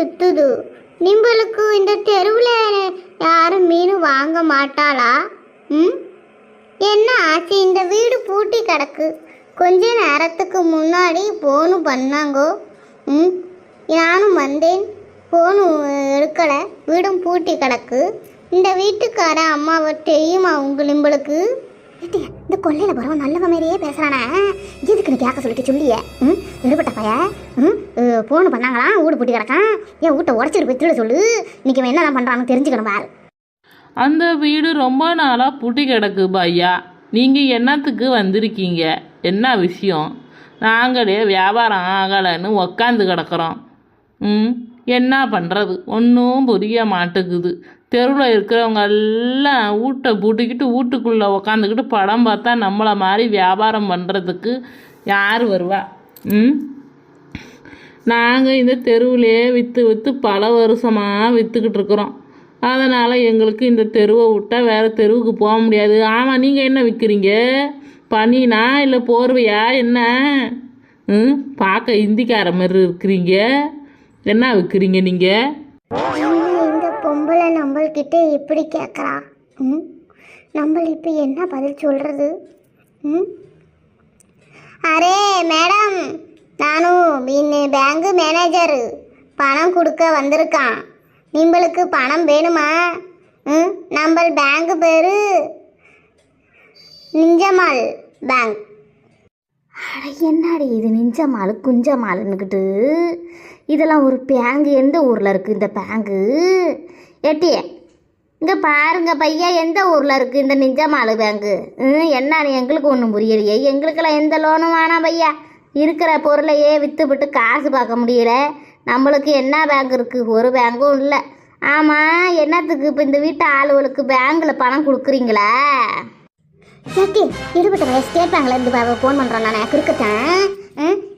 சுத்துது. நிம்பளுக்கு இந்த தெருவில் யாரும் மீன் வாங்க மாட்டாளா? ம்? என்ன ஆச்சு? இந்த வீடு பூட்டி கிடக்கு. கொஞ்ச நேரத்துக்கு முன்னாடி ஃபோனு பண்ணாங்கோ. ம்? நானும் வந்தேன். ஃபோனு எடுக்கலை. வீடும் பூட்டி கிடக்கு. இந்த வீட்டுக்காரன் அம்மாவை தெரியுமா உங்க நிம்பளுக்கு இந்த கொள்ளையில் போகிறவன் நல்லவ மாதிரியே பேசுகிறானே எதுக்கு நீ கேட்க சொல்லிட்டு சொல்லியே? ம்? எடுபட்ட பைய. ம்? ஃபோன் பண்ணாங்களாம் வீடு பூட்டி கிடக்கான். ஏன் வீட்டை உடச்சிட்டு போய் திருட சொல்லு. இன்றைக்கி அவன் என்னதான் பண்ணுறான்னு தெரிஞ்சுக்கணும் பாரு. அந்த வீடு ரொம்ப நாளாக பூட்டி கிடக்கு பையா. நீங்கள் என்னத்துக்கு வந்திருக்கீங்க? என்ன விஷயம்? நாங்களே வியாபாரம் ஆகலைன்னு உக்காந்து கிடக்குறோம். ம்? என்ன பண்ணுறது ஒன்றும் புரிய மாட்டேங்குது. தெருவில் இருக்கிறவங்க எல்லாம் வீட்டை பூட்டிக்கிட்டு வீட்டுக்குள்ளே உக்காந்துக்கிட்டு படம் பார்த்தா நம்மளை மாதிரி வியாபாரம் பண்ணுறதுக்கு யார் வருவா? ம்? நாங்கள் இந்த தெருவிலே விற்று விற்று பல வருஷமாக விற்றுக்கிட்டு இருக்கிறோம். அதனால் எங்களுக்கு இந்த தெருவை விட்டால் வேறு தெருவுக்கு போக முடியாது. ஆமாம் நீங்கள் என்ன விற்கிறீங்க பனினா இல்லை போர்வையா? என்ன? ம்? பார்க்க இந்திக்கார மாதிரி இருக்கிறீங்க. என்ன விற்கிறீங்க நீங்கள் பொம்பளை எப்படி கேட்குறா? ம்? நம்ம இப்போ என்ன பதில் சொல்கிறது ம்? அரே மேடம் நானும் இந்த பேங்கு மேனேஜரு பணம் கொடுக்க வந்திருக்கான். நிம்பளுக்கு பணம் வேணுமா? ம்? நம்ம பேங்கு பேர் நிஞ்சமால் பேங்க் அட என்னடி இது நிஞ்சமாலு குஞ்சமாலுன்னுக்கிட்டு இதெல்லாம் ஒரு பேங்கு எந்த ஊரில் இருக்குது இந்த பேங்கு எட்டியே இங்கே பாருங்க பையா எந்த ஊரில் இருக்குது இந்த நிஞ்சமாலு பேங்கு என்னன்னு எங்களுக்கு ஒன்றும் புரியலையே. எங்களுக்கெல்லாம் எந்த லோனும் வேணாம் பையா. இருக்கிற பொருளையே விற்றுவிட்டு காசு பார்க்க முடியல. நம்மளுக்கு என்ன பேங்க் இருக்குது ஒரு பேங்கும் இல்லை. ஆமாம் என்னத்துக்கு இப்போ இந்த வீட்டு ஆளுகளுக்கு பேங்க்கில் பணம் கொடுக்குறீங்களா? சத்தி ஈடுபட்ட ஸ்டேட் பேங்க்ல இருந்து ஃபோன் பண்றேன் நான் கிறுக்கத்தேன்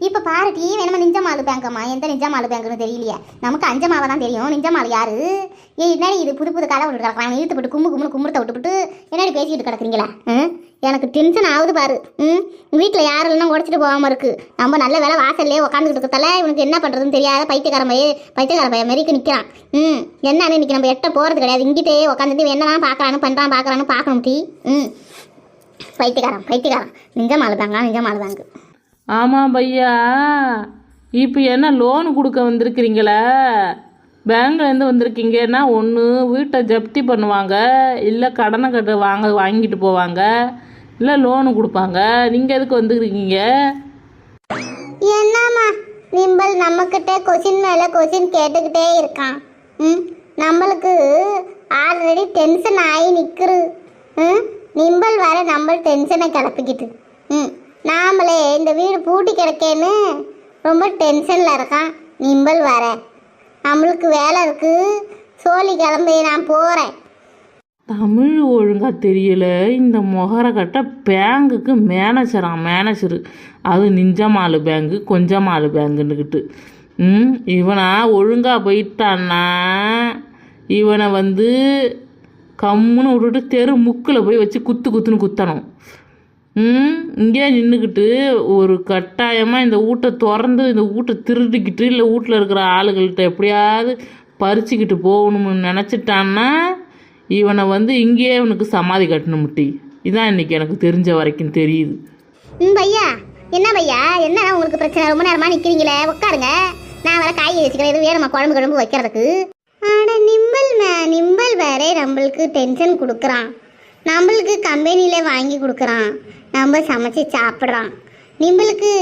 இப்போ பாருட்டி வேணுமா நிஞ்சமாலு பேங்கம்மா எந்த நிஜமாலு பேங்க்னு தெரியலையே. நமக்கு அஞ்சமாவை தான் தெரியும் நிஜமாலு யாரு? ஏ என்னடி இது புது புது கதை விட்டு கிடக்கலாம் இழுத்து போட்டு கும்பு கும்பு கும்பிடுத்த விட்டுவிட்டு என்னடி பேசிக்கிட்டு கிடக்குறீங்களா? எனக்கு டென்ஷன் ஆகுது பாரு. ம்? வீட்டில் யாரும் இல்லைன்னா உடச்சிட்டு போகாமல் இருக்கு. நம்ம நல்ல வேலை வாசல்லே உட்காந்துக்கிட்டு இருக்கத்தால இவனுக்கு என்ன பண்ணுறதுன்னு தெரியாத பைத்தியக்கார பைய பைத்தியக்கார பையன் மாரிக்கு நிற்கிறான் ம்? என்னன்னு இன்னைக்கு நம்ம எட்ட போகிறது கிடையாது. இங்கிட்டே உட்காந்துட்டு என்னதான் பார்க்கறான்னு பண்ணுறான் பார்க்கறான்னு பார்க்கணும் டீ ம்? பைத்தியக்காரன் பைத்தியக்காரன். நிஜமாலு பேங்கா நிஜமாலு பேங்க் ஆமாம் பையா. இப்போ என்ன லோனு கொடுக்க வந்திருக்கிறீங்களா? பேங்க்லேருந்து வந்திருக்கீங்கன்னா ஒன்று வீட்டை ஜப்தி பண்ணுவாங்க இல்லை கடனை கட்ட வாங்க வாங்கிட்டு போவாங்க இல்லை லோனு கொடுப்பாங்க. நீங்கள் எதுக்கு வந்துருக்கீங்க என்னம்மா நிம்பல் நம்மக்கிட்ட கொஷின் மேலே கொஷின் கேட்டுக்கிட்டே இருக்கான். ம் நம்மளுக்கு ஆல்ரெடி டென்ஷன் ஆகி நிற்குது ம் நிம்பல் வர நம்ம டென்ஷனை கிளப்பிக்கிட்டு. ம் நாமளே இந்த வீடு பூட்டி கிடக்கேன்னு ரொம்ப டென்ஷனில் இருக்கான் நிம்பல் வர. நம்மளுக்கு வேலை இருக்குது சோழி கிளம்பி நான் போகிறேன் தமிழ் ஒழுங்காக தெரியல. இந்த மொகர கட்ட பேங்குக்கு மேனேஜரா மேனேஜரு அது நிஞ்சமாலு பேங்கு கொஞ்சமாலு பேங்குன்னுக்கிட்டு ம் இவனா ஒழுங்காக போயிட்டான்னா இவனை வந்து கம்முன்னு விட்டுட்டு தெரு முக்கில் போய் வச்சு குத்து குத்துன்னு குத்தணும். இங்கே நின்றுக்கிட்டு ஒரு கட்டாயமாக இந்த வீட்டை திறந்து இந்த வீட்டை திருடிக்கிட்டு இல்லை வீட்டில் இருக்கிற ஆளுகள்கிட்ட எப்படியாவது பறிச்சுக்கிட்டு போகணும்னு நினச்சிட்டான்னா இவனை வந்து இங்கேயே இவனுக்கு சமாதி கட்டணும் முட்டி. இதான் இன்னைக்கு எனக்கு தெரிஞ்ச வரைக்கும் தெரியுது. ம் பையா. என்ன பையா? என்ன உங்களுக்கு பிரச்சனை? ரொம்ப நேரமாக நிற்கிறீங்களே உட்காருங்க. நான் வர காய் வச்சுக்கிறேன். எதுவும் வேணுமா? குழம்பு குழம்பு வைக்கிறதுக்கு. ஆனால் நிம்பல் மே- நிம்பல் வேறே நம்மளுக்கு டென்ஷன் கொடுக்குறான். நம்மளுக்கு கம்பெனியில் வாங்கி கொடுக்குறான். நம்ம சமைச்சு சாப்பிட்றான். நம்மளுக்கு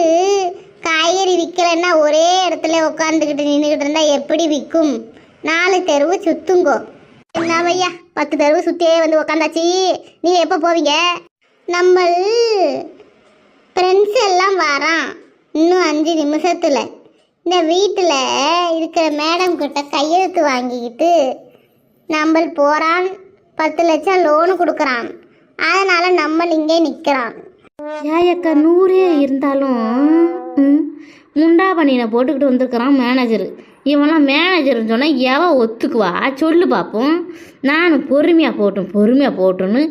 காய்கறி விற்கலைன்னா ஒரே இடத்துல உட்காந்துக்கிட்டு நின்றுக்கிட்டு இருந்தால் எப்படி விற்கும் நாலு தெருவு சுத்துங்கோ. என்ன ஐயா பத்து தெருவு சுற்றியே வந்து உக்காந்தாச்சு. நீ எப்போ போவீங்க? நம்ம ஃப்ரெண்ட்ஸ் எல்லாம் வரான். இன்னும் அஞ்சு நிமிஷத்தில். இந்த வீட்டில் இருக்கிற மேடம் கிட்ட கையெழுத்து வாங்கிக்கிட்டு நம்ம போகிறான் பத்து லட்சம் லோனு கொடுக்குறான். அதனால் நம்ம இங்கே நிற்கிறான் ஏயக்கா நூறே இருந்தாலும் முண்டா பண்ணினை போட்டுக்கிட்டு வந்திருக்கிறான் மேனேஜரு இவன்லாம் மேனேஜர்னு சொன்னால் எவன் ஒத்துக்குவா? சொல்லு பார்ப்போம் நானும் பொறுமையாக போட்டும் பொறுமையாக போட்டுன்னு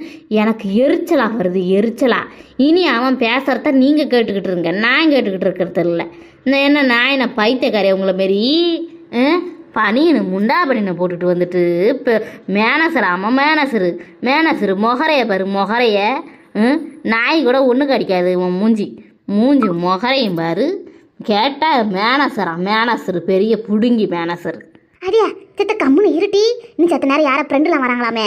எனக்கு எரிச்சலாக வருது எரிச்சலா. இனி அவன் பேசுகிறத நீங்கள் கேட்டுக்கிட்டு இருங்க. நான் கேட்டுக்கிட்டு இருக்கிறது இல்லை. இந்த என்ன நான் என்ன பைத்தியக்காரி உங்களை மாரி? பனியனு முண்டா பனியனை போட்டுட்டு வந்துட்டு இப்போ மேனசராம மேனசரு மேனசரு மொகரைய பாரு மொகரைய. நாய் கூட ஒன்று கடிக்காது உன் மூஞ்சி. மூஞ்சி மொகரையும் பாரு. கேட்டால் மேனசரா மேனசரு பெரிய புடுங்கி மேனசரு அடியா சித்த கம்முன்னு இருட்டி. நீ சத்த நேரம் யார ஃப்ரெண்டுலாம் வராங்களாமே.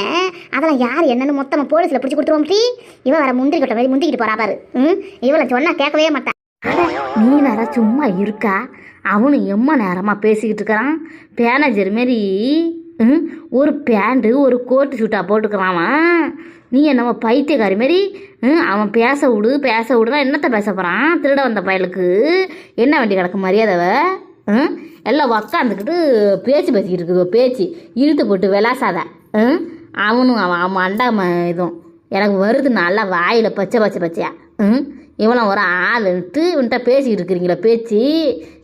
அதெல்லாம் யார் என்னன்னு மொத்தமாக போலீஸில் பிடிச்சி கொடுத்துருவோம் டி இவ வர முந்திரி கொட்ட மாதிரி முந்திக்கிட்டு போறா பாரு. ம்? இவளை சொன்னா கேட்கவே மாட்டான் நீ நேரா சும்மா இருக்கா? அவனு எம்ம நேரமாக பேசிக்கிட்டு இருக்கிறான். பேனஜர் மாரி ஒரு பேண்ட்டு ஒரு கோட்டு சூட்டா போட்டுக்கிறான் அவன் நீ என்னமோ பைத்தியக்காரி மாரி ம், அவன் பேச விடு பேச விடுதான் என்னத்த பேச போகிறான் திருட வந்த பயலுக்கு. என்ன வண்டி கிடக்கு மரியாதைவ? ம்? எல்லாம் உக்காந்துக்கிட்டு பேச்சு பேசிக்கிட்டு இருக்குது பேச்சு. இழுத்து போட்டு விளாசாத. ம்? அவனும் அவன் அவன் அண்டா இதுவும் எனக்கு வருது நல்லா வாயில் பச்சை பச்சை பச்சையா? ம்? இவனும் ஒரு ஆளுன்ட்டு இவன்கிட்ட பேசிக்கிட்டு இருக்கிறீங்களா பேச்சு.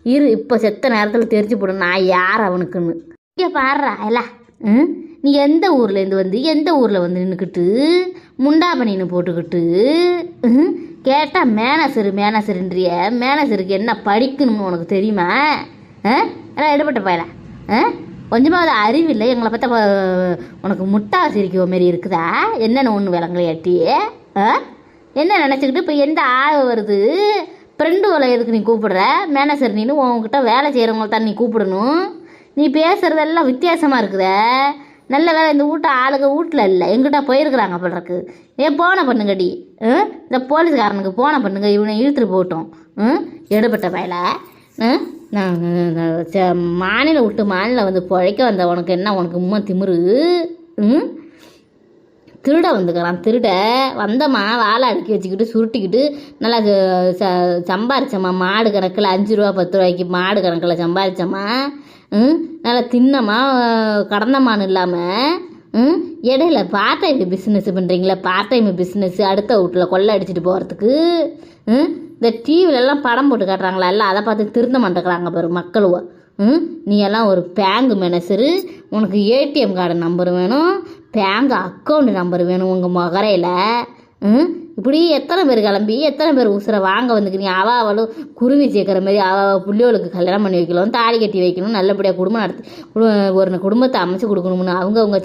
இரு இப்போ செத்த நேரத்தில் தெரிஞ்சு போடும் நான் யார் அவனுக்குன்னு. இங்கே பாடுறா எல்லாம் ம்? நீ எந்த ஊர்லேருந்து வந்து எந்த ஊரில் வந்து நின்றுக்கிட்டு முண்டா பண்ணின்னு போட்டுக்கிட்டு ம்? கேட்டால் மேனசரு மேனசருன்றிய. மேனசருக்கு என்ன படிக்கணும்னு உனக்கு தெரியுமா? ஆ? எல்லாம் எடுபட்ட பயல. ஆ? கொஞ்சமாவது அறிவில்லை எங்களை பார்த்தா உனக்கு முட்டா சிரிக்கிற மாரி இருக்குதா? என்னென்ன ஒன்று விளங்கலையாட்டி? ஆ? என்ன நினச்சிக்கிட்டு இப்போ எந்த ஆள் வருது? ஃப்ரெண்டு வேலை எதுக்கு நீ கூப்பிடுற? மேனேஜர் நீனு உங்ககிட்ட வேலை செய்கிறவங்கள தான் நீ கூப்பிடணும். நீ பேசுகிறதெல்லாம் வித்தியாசமாக இருக்குதே. நல்ல வேலை இந்த வீட்டு ஆளுங்க வீட்டில் இல்லை. எங்கிட்ட போயிருக்கிறாங்க போடுறக்கு ஏன் போன பண்ணுங்கடி. ம் இந்த போலீஸ்காரனுக்கு போன பண்ணுங்க இவனை இழுத்துட்டு போட்டோம் ம் எடுபட்ட பயல. நான் ச- மாநிலம் விட்டு மாநிலம் வந்து பிழைக்க வந்த உனக்கு என்ன? உனக்கு உம்மா திமிரு. ம்? திருட வந்துக்கிறான். திருட வந்தம்மா வாழை அடுக்கி வச்சுக்கிட்டு சுருட்டிக்கிட்டு நல்லா ச- ச- சம்பாரிச்சம்மா. மாடு கணக்கில் அஞ்சு ரூபா பத்து ரூபாய்க்கு மாடு கணக்கில் சம்பாரிச்சம்மா. நல்லா தின்னம்மா கடந்தமான்னு இல்லாமல் ம்? இடையில பார்ட் டைம் பிஸ்னஸ் பண்ணுறீங்களா பார்ட் டைம் பிஸ்னஸ் அடுத்த வீட்டில் கொள்ளை அடிச்சிட்டு போகிறதுக்கு ம்? இந்த டிவிலெல்லாம் படம் போட்டு காட்டுறாங்களா? எல்லாம் அதை பார்த்து திருந்த மாட்டேங்கிறாங்க பாரு மக்களுவ. ம்? நீ எல்லாம் ஒரு பேங்க் மேனேஜரு உனக்கு ஏடிஎம் கார்டு நம்பர் வேணும் பேங்க் அக்கௌண்ட் நம்பர் வேணும் உங்கள் மகரையில். ம்? இப்படி எத்தனை பேர் கிளம்பி எத்தனை பேர் உசுரை வாங்க வந்துக்கிறீங்க அவ அவளும் குருவி சேர்க்குற மாதிரி அவள் அவ புள்ளியோளுக்கு கல்யாணம் பண்ணி வைக்கணும் தாலி கட்டி வைக்கணும் நல்லபடியாக குடும்பம் நடத்தி ஒரு குடும்பத்தை அமைச்சு கொடுக்கணும்னு அவங்க அவங்க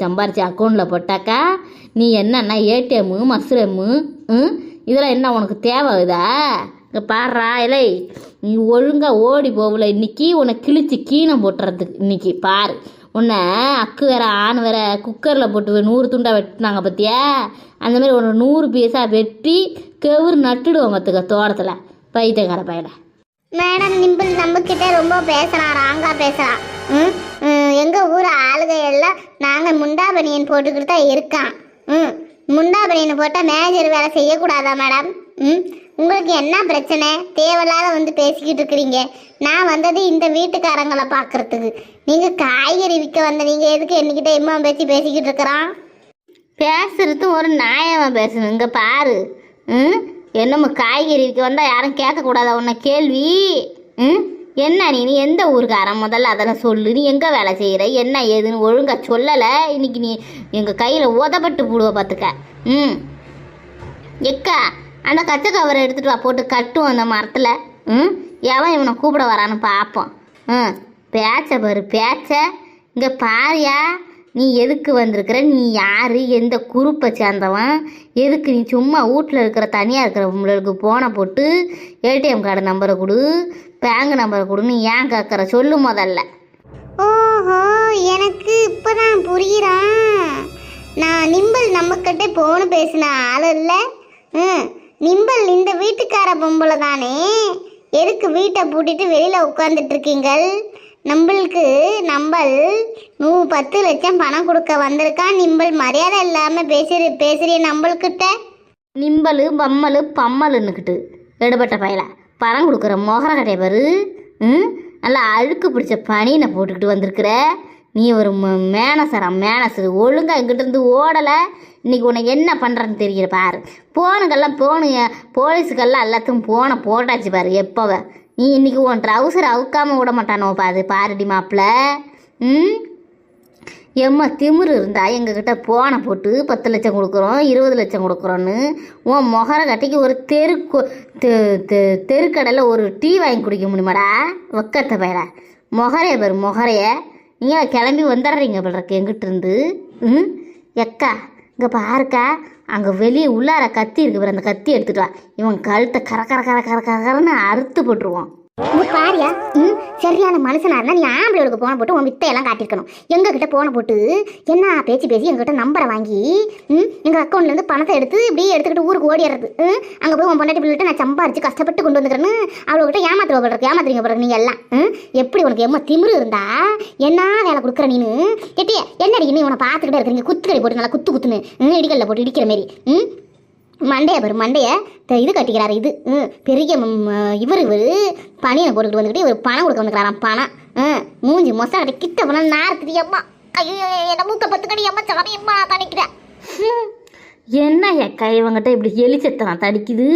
அக்கௌண்ட்டில் போட்டாக்கா நீ என்னன்னா ஏடிஎம்மு மஸ்ரம்மு ம்? இதெல்லாம் என்ன உனக்கு தேவை இதா? இங்கே பாடுறா இலை நீ ஒழுங்காக ஓடி போகல. இன்னைக்கு உன்னை கிழிச்சு கீனம் போட்டுறதுக்கு இன்னைக்கு பாரு. உன்னை அக்கு வேற ஆண் வேற குக்கரில் போட்டு நூறு துண்டாக வெட்டினாங்க பார்த்தியா அந்த மாதிரி ஒரு நூறு பீஸாக வெட்டி கெவுரு நட்டுடுவோம் பார்த்துக்க தோட்டத்தில். பைத்தியக்கார பையனை மேடம் நிம்பிள் நம்ம ரொம்ப பேசுகிறான் ராங்காக பேசுகிறான் ம், எங்கள் ஊர் ஆளுகையெல்லாம் நாங்கள் முண்டா பனியன் போட்டுக்கிட்டு தான் இருக்கான் ம்? முண்டா பனியன் போட்டால் மேனேஜர் வேலை செய்யக்கூடாதா மேடம்? ம்? உங்களுக்கு என்ன பிரச்சனை? தேவையில்லாத வந்து பேசிக்கிட்டு இருக்கிறீங்க. நான் வந்தது இந்த வீட்டுக்காரங்களை பார்க்கறதுக்கு. நீங்கள் காய்கறி விற்க வந்த நீங்கள் எதுக்கு என்கிட்ட இம்மா பேசி பேசிக்கிட்டு இருக்கிறான்? பேசுறது ஒரு நியாயமாக பேசணும் இங்கே பாரு. ம்? என்னமோ காய்கறி விற்க வந்தால் யாரும் கேட்கக்கூடாத உன்னை? கேள்வி. ம்? என்ன நீ? நீ எந்த ஊருக்காரன்? முதல்ல அதெல்லாம் சொல்லு. நீ எங்கே வேலை செய்கிற என்ன ஏதுன்னு ஒழுங்கா சொல்லலை. இன்னைக்கு நீ எங்கள் கையில் உதப்பட்டு போடுவ பார்த்துக்க ம். எக்கா அந்த கச்சை கவரை எடுத்துகிட்டு வா போட்டு கட்டும் அந்த மரத்தில். ம்? எவன் இவனை கூப்பிட வரான்னு பார்ப்போம். ம். பேச்ச பாரு பேச்ச. இங்கே பாரியா நீ எதுக்கு வந்திருக்கிற? நீ யார்? எந்த குரூப்பை சேர்ந்தவன்? எதுக்கு நீ சும்மா வீட்டில் இருக்கிற தனியாக இருக்கிற உங்களுக்கு போனை போட்டு ஏடிஎம் கார்டு நம்பரை கொடு பேங்க் நம்பரை கொடுன்னு ஏன் கேட்குற சொல்லு முதல்ல. ஓஹோ எனக்கு இப்பதான் புரியுறான் நான் நிம்பல் நம்மக்கிட்ட போன பேசின ஆள் இல்லை. ம். நிம்பல் இந்த வீட்டுக்கார பொம்பளை தானே? எதுக்கு வீட்டை பூட்டிட்டு வெளியில் உட்காந்துட்டு இருக்கீங்கள் நம்மளுக்கு நம்பல் நூ பத்து லட்சம் பணம் கொடுக்க வந்திருக்கான் நிம்பல் மரியாதை இல்லாமல் பேசுற பேசுறிய நம்மள்கிட்ட நிம்பலு பம்மலு பம்மலுன்னுக்கிட்டு எடுபட்ட பயல. பணம் கொடுக்குற மொகர கட்டைய பாரு. ம்? நல்லா அழுக்கு பிடிச்ச பனியனை போட்டுக்கிட்டு வந்திருக்கிற. நீ ஒரு ம- மேனசரா மேனசரு ஒழுங்கா எங்கிட்ட இருந்து ஓடலை. இன்றைக்கி உன்னை என்ன பண்ணுறன்னு தெரியல பாரு. போனுக்கெல்லாம் போனு போலீஸுக்கெல்லாம் எல்லாத்துக்கும் போனை போட்டாச்சு பாரு எப்போவ. நீ இன்னைக்கு உன் ட்ரௌசர் அவுக்காம விட மாட்டானோ பாரு பாருடி மாப்பிள்ள ம்? எம்மா திமிரு இருந்தா எங்ககிட்ட போனை போட்டு பத்து லட்சம் கொடுக்குறோம் இருபது லட்சம் கொடுக்குறோன்னு. உன் மொகர கட்டிக்கு ஒரு தெரு தெ- தெருக்கடையில் ஒரு டீ வாங்கி குடிக்க முடியுமாடா? ஒக்கத்தை பயிர. மொகரைய பாரு மொகரைய. நீங்கள் கிளம்பி வந்துடுறீங்க பிள்ளைக்கு இருக்கு எங்கிட்ட இருந்து ம்? எக்கா இங்கே பாருக்கா அங்கே வெளியே உள்ளார கத்தி இருக்கு பாரு அந்த கத்தி எடுத்துகிட்டு வா. இவன் கழுத்தை கர கர கர கர கரன்னு அறுத்து போட்டுருவான். நீ பாரியா? ம் சரியான மனுஷனா இருந்தா நீ ஆம்பளைகளுக்கு போன போட்டு உன் வித்தையெல்லாம் காட்டியிருக்கணும். எங்க கிட்ட போன போட்டு என்ன பேச்சு பேசி எங்ககிட்ட நம்பரை வாங்கி ம் எங்க அக்கௌண்ட்ல இருந்து பணத்தை எடுத்து இப்படியே எடுத்துக்கிட்டு ஊருக்கு ஓடிடுறது. ம் அங்க போய் உன் பொண்டாட்டி பிள்ளைகிட்ட நான் சம்பாரிச்சு கஷ்டப்பட்டு கொண்டு வந்துக்கிறேன்னு அவளுக்கிட்ட ஏமாத்துவ போடுறது ஏமாத்துறீங்க போடுறது நீங்க எல்லாம். ம் எப்படி உனக்கு எம்ம திமிரு இருந்தா? என்ன வேலை கொடுக்குற நீனு? எட்டிய என்ன அடிக்கணும் உன பார்த்துக்கிட்டே இருக்கிறீங்க குத்துக்கடி போட்டு நல்லா குத்து குத்துன்னு ம் இடிக்கல்ல போட்டு இடிக்கிற மாரி. ம் மண்டைய பாரு மண்டைய. இது கட்டிக்கிறாரு இது. ம், பெரிய இவர் இவர் பனியனை போட்டுக்கிட்டு வந்துக்கிட்டு இவர் பணம் கொடுக்க வந்துக்கிறாராம் பணம். ம், மூஞ்சி மொசை கட்டி கிட்ட போனால் நார்க்குது அம்மா. ஐயோ என்ன மூக்க பத்து கடி அம்மா சாமி அம்மா தணிக்கிறேன். என்ன எக்கா இவங்கிட்ட இப்படி எலிச்சத்தனம் தடிக்குது?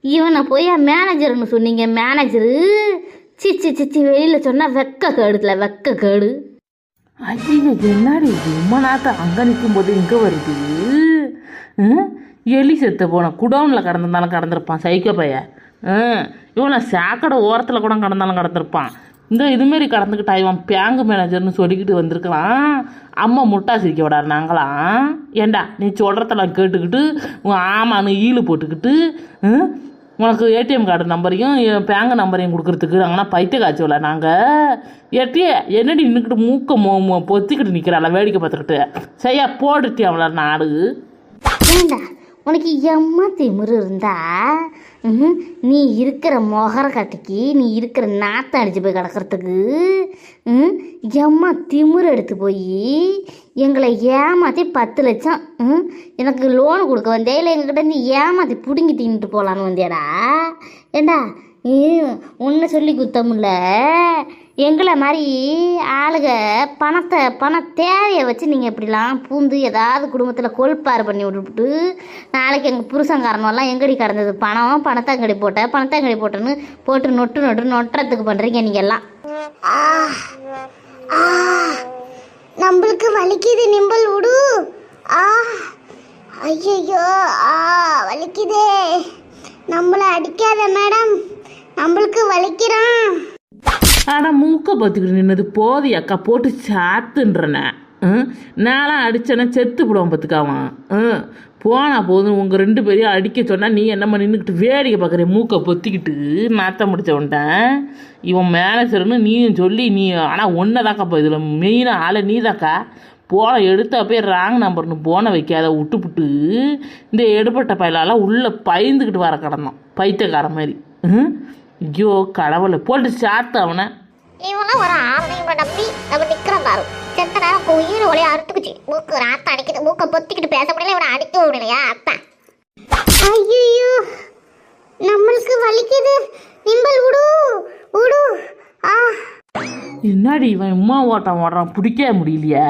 இவனை போய் மேனேஜர்னு சொன்னீங்க மேனேஜரு. சிச்சி சிச்சி வெளியில் சொன்னால் வெக்க கேடுல வெக்க கேடு. ஐயோ என்னடி ரொம்ப நேரத்தை அங்கே நிற்கும் போது இங்கே வருது. ம்? எலி செத்து போன குடோனில் கடந்திருந்தாலும் கடந்திருப்பான் சைக்கோ பையன் இவனை சாக்கடை ஓரத்தில் கூட கடந்தாலும் கடந்திருப்பான். இந்த இதுமாரி கடந்துக்கிட்டா இவன் பேங்கு மேனேஜர்னு சொல்லிக்கிட்டு வந்திருக்கலாம். அம்மா முட்டா சிரிக்க விடாரு நாங்களாம் ஏண்டா நீ சொல்கிறதெல்லாம் கேட்டுக்கிட்டு உன் ஆமான்னு ஈழு போட்டுக்கிட்டு உனக்கு ஏடிஎம் கார்டு நம்பரையும் என் பேங்க் நம்பரையும் கொடுக்குறதுக்கு நாங்கன்னா பைத்திய காய்ச்சல நாங்கள் எட்டியே என்னடி நின்றுக்கிட்டு மூக்க மோ மோ- பொத்திக்கிட்டு நிற்கிறாள வேடிக்கை பார்த்துக்கிட்டு? சரியா போடுட்டி அவளை நாடு? உனக்கு எம்மா திமிரு இருந்தா? நீ இருக்கிற மொகர கட்டிக்கு நீ இருக்கிற நாத்தம் அடிச்சு போய் கிடக்கிறதுக்கு ம், எம்மா திமிரு எடுத்து போய் எங்களை ஏமாற்றி பத்து லட்சம் ம், எனக்கு லோன் கொடுக்க வந்தே இல்லை எங்ககிட்ட நீ ஏமாற்றி பிடுங்கி தின்னுட்டு போகலான்னு வந்தியாடா ஏண்டா ஒன்று சொல்லி குத்தமில்ல? எங்களை மாதிரி ஆளுக பணத்தை பண தேவையை வச்சு நீங்கள் இப்படிலாம் பூந்து ஏதாவது குடும்பத்தில் கொழுப்பாறு பண்ணி விட்டுவிட்டு நாளைக்கு எங்கள் புருஷங்காரனெல்லாம் எங்கடி கடந்தது? பணம் பணத்தாங்கடி போட்ட பணத்தை போட்டேன்னு போட்டு நொட்டு நொட்டு நொட்டுறதுக்கு பண்ணுறீங்க நீங்கள் எல்லாம். ஆ ஆ நம்மளுக்கு வலிக்குது நிம்பல் விடு ஆ ஐயோ ஆ வலிக்குதே. நம்மளை அடிக்காத மேடம் நம்மளுக்கு வலிக்கிறான். ஆனால் மூக்க பார்த்துக்கிட்டு நின்னது போதி அக்கா போட்டு சாத்துன்றன. நான்லாம் அடிச்சேன்னா செத்து போடுவான் பார்த்துக்காவான் ம்? போனால் போதும் உங்கள் ரெண்டு பேரையும் அடிக்க சொன்னால் நீ என்னம்மா நின்றுக்கிட்டு வேடிக்கை பார்க்குற மூக்கை பொத்திக்கிட்டு நாத்தம் முடிச்சவன்ட்டேன் இவன் மேனேஜர்னு நீயும் சொல்லி நீ ஆனால் ஒன்றை தாக்கா இதில் மெயினாக ஆளை நீ தாக்கா போன எடுத்த போய் ராங் நம்பர்னு போன வைக்காத விட்டுப்புட்டு இந்த எடுப்பட்ட பயலால உள்ளே பயந்துக்கிட்டு வர கிடந்தான். பைத்தியக்கார மாதிரி. ம்? ஐயோ கடவுளை போட்டு சாத்து அவனை. இவெல்லாம் ஒரு ஆம்பளை இவனை நம்பி நம்ம நிக்கிறோம் பாரு. செத்த நேரம் உயிர் ஒளிய அறுத்துக்குச்சு. மூக்கு ராத்த அடிக்குது. மூக்க பொத்திக்கிட்டு பேச முடியல இவனை அடிக்க முடியலையா அத்தா ஐயோ நம்மளுக்கு வலிக்குது. நிம்பல் விடு விடு ஆ. என்னடி இவன் உமா ஓட்டம் ஓடுறான்? பிடிக்க முடியலையா.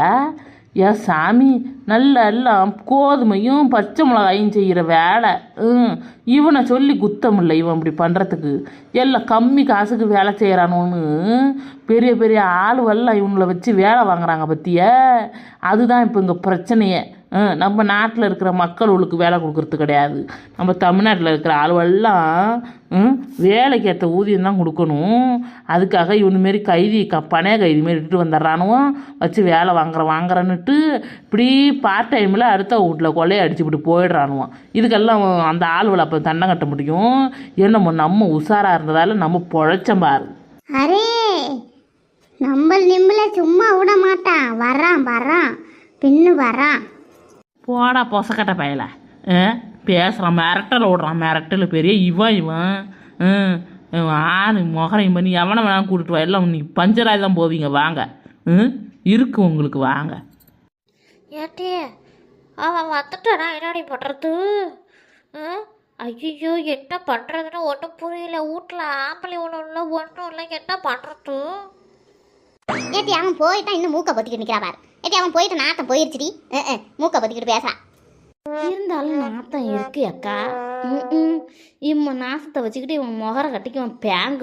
ஏன் சாமி நல்ல எல்லாம் கோதுமையும் பச்சை மிளகாயும் செய்கிற வேலை. ம் இவனை சொல்லி குத்தமில்லை இவன் இப்படி பண்ணுறதுக்கு எல்லாம் கம்மி காசுக்கு வேலை செய்கிறானோன்னு பெரிய பெரிய ஆளுவெல்லாம் இவங்கள வச்சு வேலை வாங்குறாங்க பற்றிய அதுதான் இப்போ இங்கே பிரச்சனையே. நம்ம நாட்டில் இருக்கிற மக்களுக்கு வேலை கொடுக்கறது கிடையாது. நம்ம தமிழ்நாட்டில் இருக்கிற ஆளுவெல்லாம் வேலைக்கேற்ற வேலைக்கு ஏற்ற ஊதியம் தான் கொடுக்கணும். அதுக்காக இவனு மாரி கைதி க பணைய கைதி மாரி இட்டுட்டு வந்துடுறானுவோ. வச்சு வேலை வாங்குற வாங்குறன்னுட்டு இப்படி பார்ட் டைமில் அடுத்த வீட்டில் கொள்ளையை அடிச்சுப்பிட்டு போயிடுறானுவான் இதுக்கெல்லாம் அந்த ஆளுவில் அப்போ தண்டை கட்ட முடியும். என்னமோ நம்ம உஷாராக இருந்ததால் நம்ம பொழைச்சம் பாரு. அரே நம்ம நிம்பல சும்மா விட மாட்டான் வர்றான் வர்றான். பின்னு வரான் போடா பொசக்கட்ட பயல. பேசுகிறான் மிரட்டல் விடுறான் மிரட்டல். பெரிய இவன். இவன் ஆணு முகரையும் பண்ணி எவனை வேணாலும் கூட்டிட்டு வா. எல்லாம் நீ பஞ்சராய் தான் போவீங்க. வாங்க. ம் இருக்கு உங்களுக்கு. வாங்க. ஏட்டி அவன் வந்துட்டானா என்னடி பண்ணுறது ஐயோ என்ன பண்ணுறதுன்னு ஒன்றும் புரியல. வீட்டில் ஆம்பளை ஒன்றும் இல்லை ஒன்றும் இல்லை. என்ன பண்ணுறது ஏட்டி அவன் போயிட்டான் இன்னும் மூக்க பொத்திக்கிட்டு நிக்கிறா பாரு. ஏட்டி அவன் போயிட்டு நாட்டம் போயிருச்சுடி. மூக்க பொத்திக்கிட்டு பேசுறான். இருந்தாலும் நாத்தம் இருக்கு அக்கா. ம் இம்ம நாசத்தை வச்சுக்கிட்டு இவன் முகர கட்டிக்கு இவன் பேங்க்